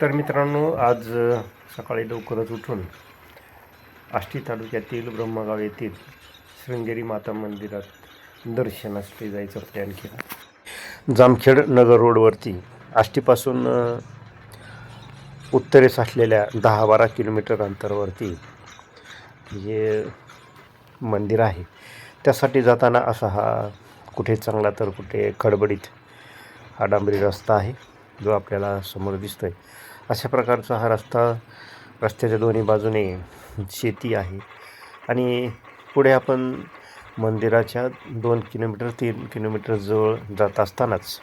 तर मित्रांनो आज सकाळी लवकरच उठून आष्टी तालुक्यातील ब्रह्मगाव येथील शृंगेरी माता मंदिरात दर्शनासाठी जायचा प्लॅन केला. जामखेड नगर रोडवरती आष्टीपासून उत्तरेस असलेल्या दहा बारा किलोमीटर अंतरावरती हे मंदिर आहे त्यासाठी जाताना असा हा कुठे चांगला तर कुठे खडबडीत हा डांबरी रस्ता आहे. जो आपल्याला समोर दिसतोय. अशा प्रकारचा हा रस्ता रस्त्याच्या दोन्ही बाजूने शेती आहे. आणि पुढे आपण मंदिराच्या दोन किलोमीटर तीन किलोमीटर जवळ जात असतानाच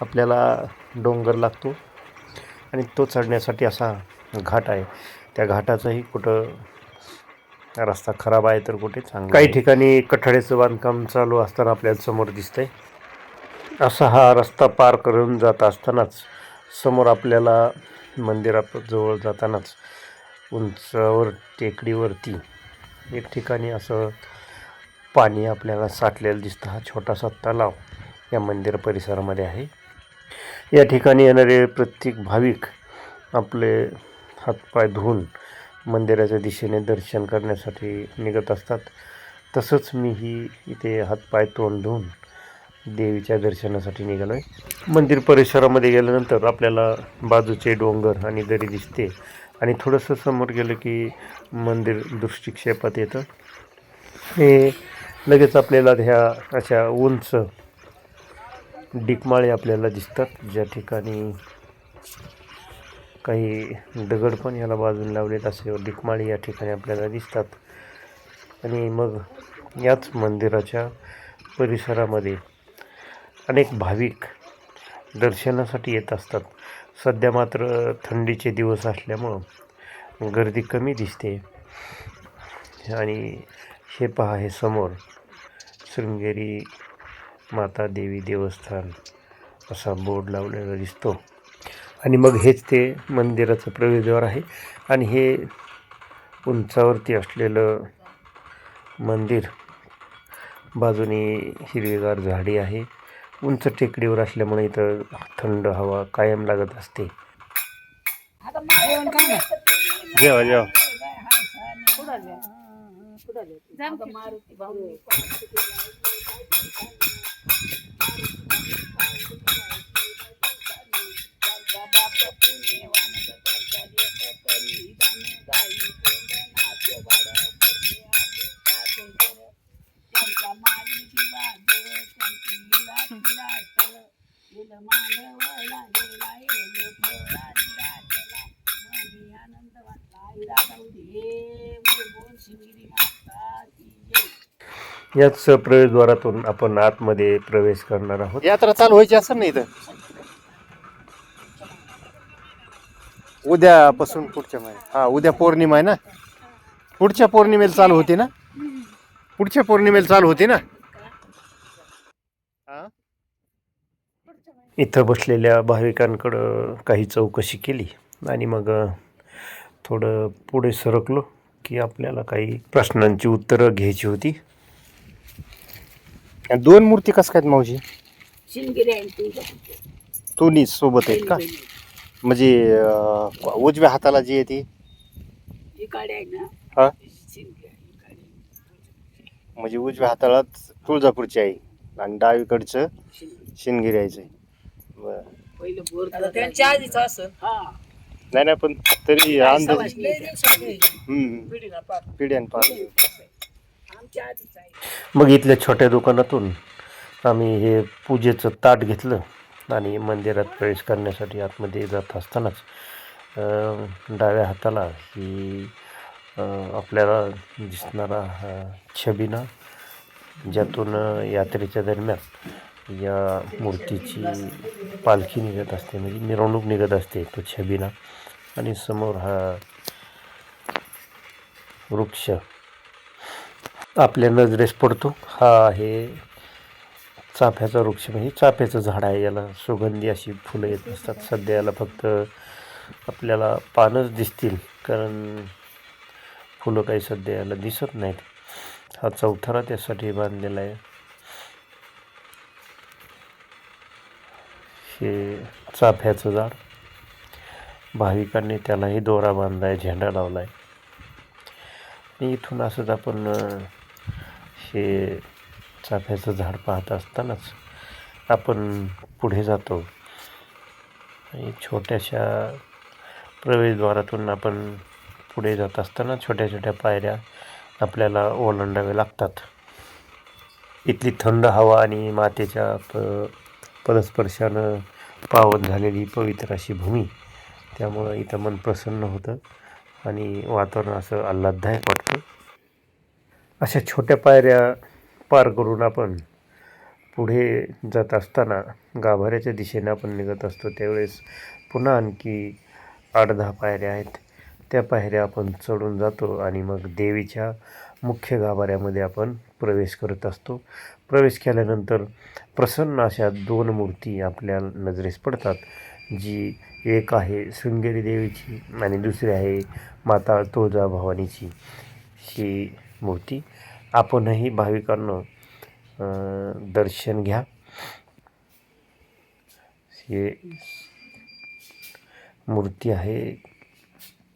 आपल्याला डोंगर लागतो. आणि तो चढण्यासाठी असा घाट आहे. त्या घाटाचंही कुठं रस्ता खराब आहे तर कुठे चांगला काही ठिकाणी कठड्याचं बांधकाम चालू असताना आपल्याला समोर दिसतंय. असा हा रस्ता पार करून जात असतानाच समोर आपल्याला मंदिराजवळ जातानाच उंचावर टेकडीवरती एक ठिकाणी असं पाणी आपल्याला साठलेलं दिसतं. हा छोटासा तलाव या मंदिर परिसरामध्ये आहे. या ठिकाणी येणारे प्रत्येक भाविक आपले हातपाय धुवून मंदिराच्या दिशेने दर्शन करण्यासाठी निघत असतात. तसंच मीही इथे हातपाय तोंड धुवून देवीच्या दर्शनासाठी निघालो आहे मंदिर परिसरामध्ये गेल्यानंतर आपल्याला बाजूचे डोंगर आणि दरी दिसते. आणि थोडंसं समोर गेलं की मंदिर दृष्टिक्षेपात येतं. हे लगेच आपल्याला ह्या अशा उंच डिकमाळे आपल्याला दिसतात. ज्या ठिकाणी काही दगड पण याला बाजून लावलेत असे डिकमाळी या ठिकाणी आपल्याला दिसतात. आणि मग याच मंदिराच्या परिसरामध्ये अनेक भाविक दर्शनासाठी येत असतात. सध्या मात्र थंडीचे दिवस असल्यामुळं गर्दी कमी दिसते. आणि हे पहा हे समोर शृंगेरी माता देवी देवस्थान असा बोर्ड लावलेला दिसतो. आणि मग हेच ते मंदिराचं प्रवेशद्वार आहे. आणि हे उंचावरती असलेलं मंदिर बाजूनी हिरवीगार झाडी आहे. उंच टेकडीवर असल्यामुळे इथं थंड हवा कायम लागत असते. जेवा जेवा. याच प्रवेशद्वारातून आपण आतमध्ये प्रवेश करणार आहोत. यात्रा चालू व्हायची असं नाही इथं? उद्यापासून पुढच्या महिन्यात. हा उद्या पौर्णिमा आहे ना? पुढच्या पौर्णिमेला चालू होती ना? पुढच्या पौर्णिमेला चालू होती ना? हा? इथं बसलेल्या भाविकांकडं काही चौकशी केली आणि मग थोडं पुढे सरकलो की आपल्याला काही प्रश्नांची उत्तरं घ्यायची होती. आणि दोन मूर्ती कस काय आहेत मावशी? शिंगिरी आहे ती. दोन्ही सोबत आहेत का? म्हणजे अं, उजव्या हाताला जी आहे ती? इकडे आहे ना हा? शिंगिरी आहे इकडे. म्हणजे उजव्या हाताला तुळजापूरची आहे. आणि डावीकडचं शिनगिरी आहे. बरं. पहिलं बोर आता त्यांच्या आधीच असं. हा. नाही नाही पण तरी अंदाज लय दिवसांनी. हम्म पिढीला पार पिढ्यान पार आमच्या आधीच आहे. मग इथल्या छोट्या दुकानातून आम्ही हे पूजेचं ताट घेतलं आणि मंदिरात प्रवेश करण्यासाठी आतमध्ये जात असतानाच अं, डाव्या हाताला ही अं, आपल्याला दिसणारा हा छबिना ज्यातून अं, यात्रेच्या दरम्यान या मूर्तीची पालखी निघत असते म्हणजे मिरवणूक निघत असते तो छबिना. आणि समोर हा वृक्ष आपल्या नजरेस पडतो. हा आहे चाफ्याचा वृक्ष म्हणजे चाफ्याचं झाड आहे. याला सुगंधी अशी फुलं येत असतात. सध्या याला फक्त आपल्याला पानच दिसतील. कारण फुलं काही सध्या याला दिसत नाहीत. हा चौथरा त्यासाठी बांधलेला आहे. हे चाफ्याचं झाड. भाविकांनी त्यालाही दोरा बांधला आहे झेंडा लावलाय. आणि इथून असंच आपण हे चाफ्याचं झाड पाहत असतानाच आपण पुढे जातो. आणि छोट्याशा प्रवेशद्वारातून आपण पुढे जात असताना छोट्या छोट्या पायऱ्या आपल्याला ओलांडाव्या लागतात. इथली थंड हवा आणि मातेच्या प परस्पर्शानं पावत झालेली पवित्र अशी भूमी त्यामुळं इथं मन प्रसन्न होतं आणि वातावरण असं आल्हाददायक वाटतं. अशा छोट्या पायऱ्या पार करून आपण पुढे जात असताना गाभाऱ्याच्या दिशेने आपण निघत असतो. त्यावेळेस पुन्हा आणखी आठ दहा पायऱ्या आहेत. त्या पायऱ्या आपण चढून जातो आणि मग देवीच्या मुख्य गाभाऱ्यामध्ये आपण प्रवेश करत असतो. प्रवेश केल्यानंतर प्रसन्न अशा दोन मूर्ती आपल्या नजरेस पडतात. जी एक आहे शृंगेरी देवीची आणि दुसरी आहे माता तुळजाभवानीची. ही मूर्ती आपणही भाविकांनो दर्शन घ्या. हे मूर्ती आहे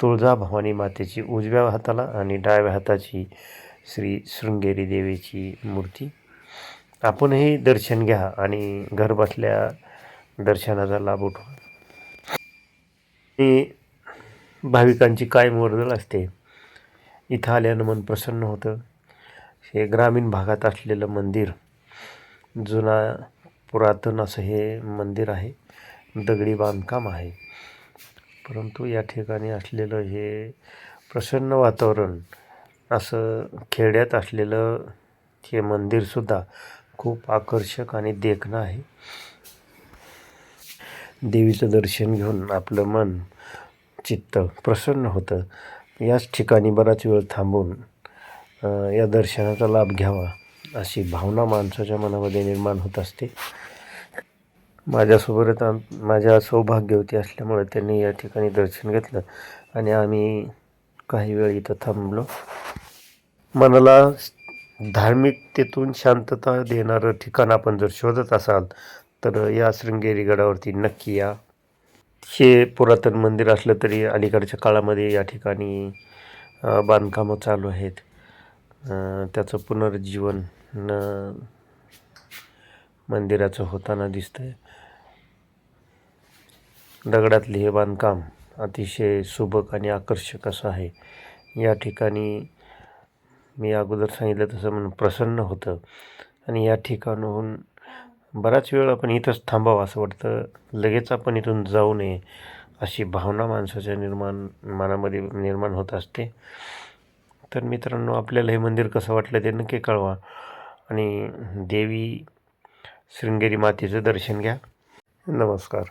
तुळजाभवानी मातेची उजव्या हाताला आणि डाव्या हाताची श्री शृंगेरी देवीची मूर्ती. आपणही दर्शन घ्या आणि घरबसल्या दर्शनाचा लाभ उठवा. आणि भाविकांची काय वर्दळ असते? इथं आल्यानं मन प्रसन्न होतं. हे ग्रामीण भागात असलेलं मंदिर जुना पुरातन असं हे मंदिर आहे. दगडी बांधकाम आहे. परंतु या ठिकाणी असलेलं हे प्रसन्न वातावरण असं खेड्यात असलेलं हे मंदिरसुद्धा खूप आकर्षक आणि देखणं आहे. देवीचं दर्शन घेऊन आपलं मन चित्त प्रसन्न होतं. याच ठिकाणी बराच वेळ थांबून या दर्शनाचा लाभ घ्यावा अशी भावना माणसाच्या मनामध्ये निर्माण होत असते. माझ्यासोबत आम माझ्या सौभाग्यवती असल्यामुळे त्यांनी या ठिकाणी दर्शन घेतलं आणि आम्ही काही वेळ इथं थांबलो. मनाला धार्मिकतेतून शांतता देणारं ठिकाण आपण जर शोधत असाल तर या शृंगेरी गडावरती नक्की या. हे पुरातन मंदिर असलं तरी अलीकडच्या काळामध्ये या ठिकाणी बांधकामं चालू आहेत. त्याचं पुनर्जीवन मंदिराचं होताना दिसतंय. दगडातले हे बांधकाम अतिशय सुबक आणि आकर्षक असं आहे. या ठिकाणी मी अगोदर सांगितलं तसं म्हणून प्रसन्न होतं. आणि या ठिकाणाहून बराच वेळ आपण इथंच थांबावं असं वाटतं. लगेच आपण इथून जाऊ नये अशी भावना माणसाच्या निर्माण मनामध्ये निर्माण होत असते. तर मित्रांनो आपल्याला हे मंदिर कसं वाटलं ते नक्की कळवा आणि देवी शृंगेरी मातेचं दर्शन घ्या. नमस्कार.